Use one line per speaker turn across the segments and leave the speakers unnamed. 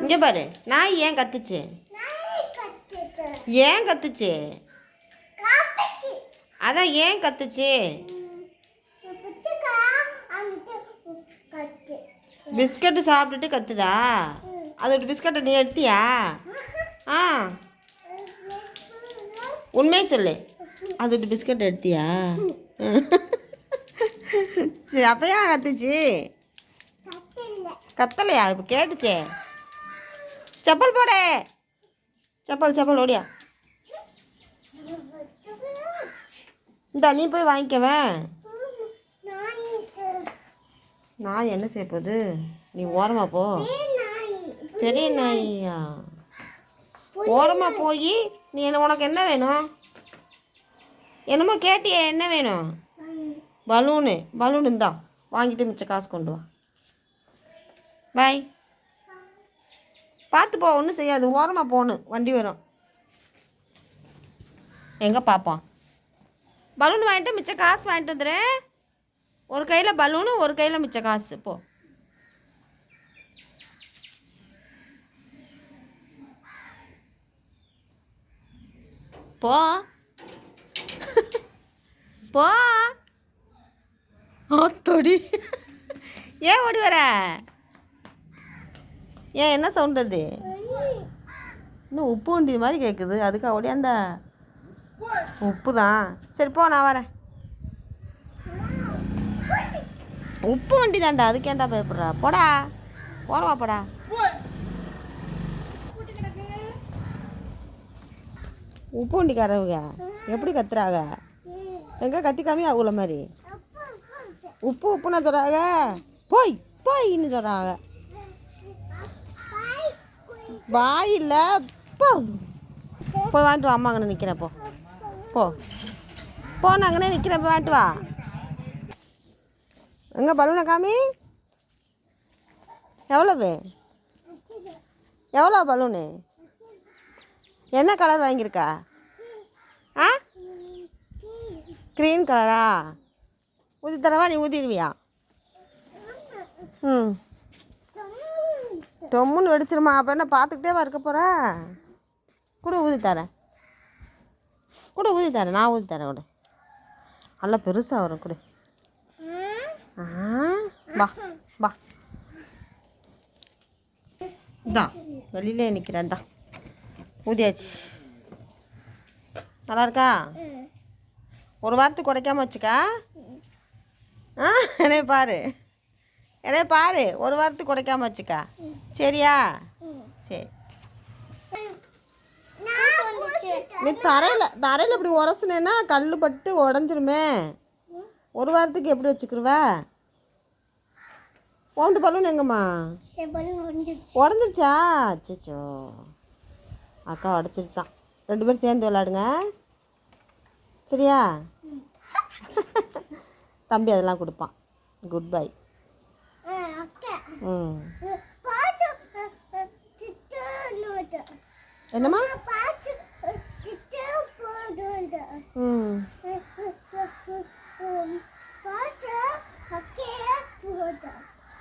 இங்கே பாரு நாய் ஏன் கத்துச்சு? ஏன் கத்துச்சு? அதான் ஏன் கத்துச்சு? பிஸ்கட்டு சாப்பிட்டுட்டு கத்துதா? அதோட பிஸ்கட்டை நீ எடுத்தியா? ஆ. உண்மையை சொல்லு. அதோட பிஸ்கட் எடுத்தியா? சரி அப்போ ஏன் கத்துச்சு? கத்தலையா? இப்போ கேட்டுச்சே. செப்பல் போடு செப்பல் செப்பல் ஓடியா இந்த நீ போய் வாங்கிக்கவேன் நான் என்ன செய்ய போகுது? நீ ஓரமா போ. பெரிய நாயா? ஓரமாக போய் நீ என்ன உனக்கு என்ன வேணும்? என்னமோ கேட்டியே என்ன வேணும்? பலூனு. பலூன் இருந்தா வாங்கிட்டு மிச்ச காசு கொண்டு வா. பாய் பார்த்து போ ஒன்றும் செய்யாது. ஓரமாக போகணும். வண்டி வரும். எங்கே பார்ப்போம் பலூன் வாங்கிட்டு மிச்ச காசு வாங்கிட்டு வந்துடுறேன் ஒரு கையில் பலூனு ஒரு கையில் மிச்ச காசு. போ. போ. போ. ஆத்தோடி. ஏன் ஓடி வர? ஏன் என்ன சவுண்ட் அது? இன்னும் உப்பு வண்டி மாதிரி கேட்குது அதுக்கு அப்படியே அந்த உப்பு தான் சரி போ நான் வரேன். உப்பு வண்டி தான்டா. அதுக்கேண்டா பயப்படுறா? போடா. போறவா போடா. உப்பு வண்டிக்காரவங்க? எப்படி கத்துறாங்க? எங்கே கத்திக்காமே அவங்கள மாதிரி? உப்பு உப்புன்னு சொல்கிறாங்க போய் போய்ன்னு சொல்கிறாங்க வாயில் போ. போய் வாங்கிட்டு வா அம்மா நிற்கிறேன் போ. போ. போ நான் நிற்கிறேன் போய் வாங்கிட்டு வா. எங்கே பலூனை காமி? எவ்வளவு? எவ்வளோ பலூனு? என்ன கலர் வாங்கியிருக்கா? ஆ? க்ரீன் கலரா? ஊதி தரவா நீ ஊதிடுவியா? ம். டொம்முன்னு வெடிச்சிருமா. அப்போ என்ன பார்த்துக்கிட்டே இருக்க போகிறேன் கூட ஊதி தரேன். கூட ஊதி தரேன். நான் ஊதி தரேன் கூட. நல்லா பெருசாக வரும் கூட. ஆ வா வா. இந்தா வெளியிலே நிற்கிறேன் தான் ஊதியாச்சு. நல்லா இருக்கா? ஒரு வாரத்துக்கு உடைக்காம வச்சுக்கா. ஆ என்னைய பாரு. என்னைய பாரு. ஒரு வாரத்துக்கு உடைக்காம வச்சுக்கா. சரியா? சரி. நீ தரையில் தரையில் இப்படி உரசுனேன்னா கல் பட்டு உடஞ்சிருமே. ஒரு வாரத்துக்கு எப்படி வச்சுக்கிருவ? ஓண்டு பலூன் எங்கம்மா? உடஞ்சிருச்சா. அச்சோ அக்கா உடச்சிருச்சான் ரெண்டு பேரும் சேர்ந்து விளாடுங்க சரியா? தம்பி அதெல்லாம் கொடுப்பான். குட் பை ம். என்னம்மா?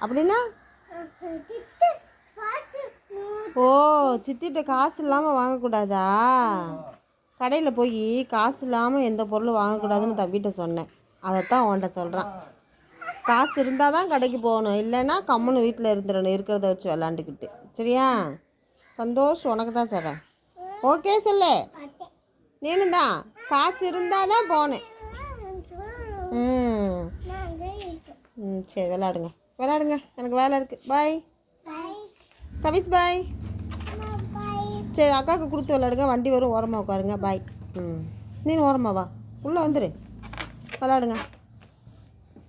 அப்படின்னா? ஓ சித்திட்ட காசு இல்லாமல் வாங்கக்கூடாதா? கடையில் போய் காசு இல்லாமல் எந்த பொருளும் வாங்கக்கூடாதுன்னு தம்பிகிட்ட சொன்னேன். அதைத்தான் உன்கிட்ட சொல்கிறான் காசு இருந்தால் தான் கடைக்கு போகணும். இல்லைன்னா கம்முன்னு வீட்டில் இருந்துடணும் இருக்கிறத வச்சு விளாண்டுக்கிட்டு சரியா? சந்தோஷம் உனக்கு தான் சொல்கிறேன் ஓகே சொல்லு. நீனு தான் காசு இருந்தால் தான் போனேன். ம். ம் சரி விளாடுங்க விளாடுங்க எனக்கு வேலை இருக்குது பாய் கவிஸ் பாய் சரி அக்காவுக்கு கொடுத்து விளாடுங்க வண்டி வரும். ஓரமாக உட்காருங்க. பாய் ம். நீ ஓரமாக வா. உள்ளே வந்துடு விளாடுங்க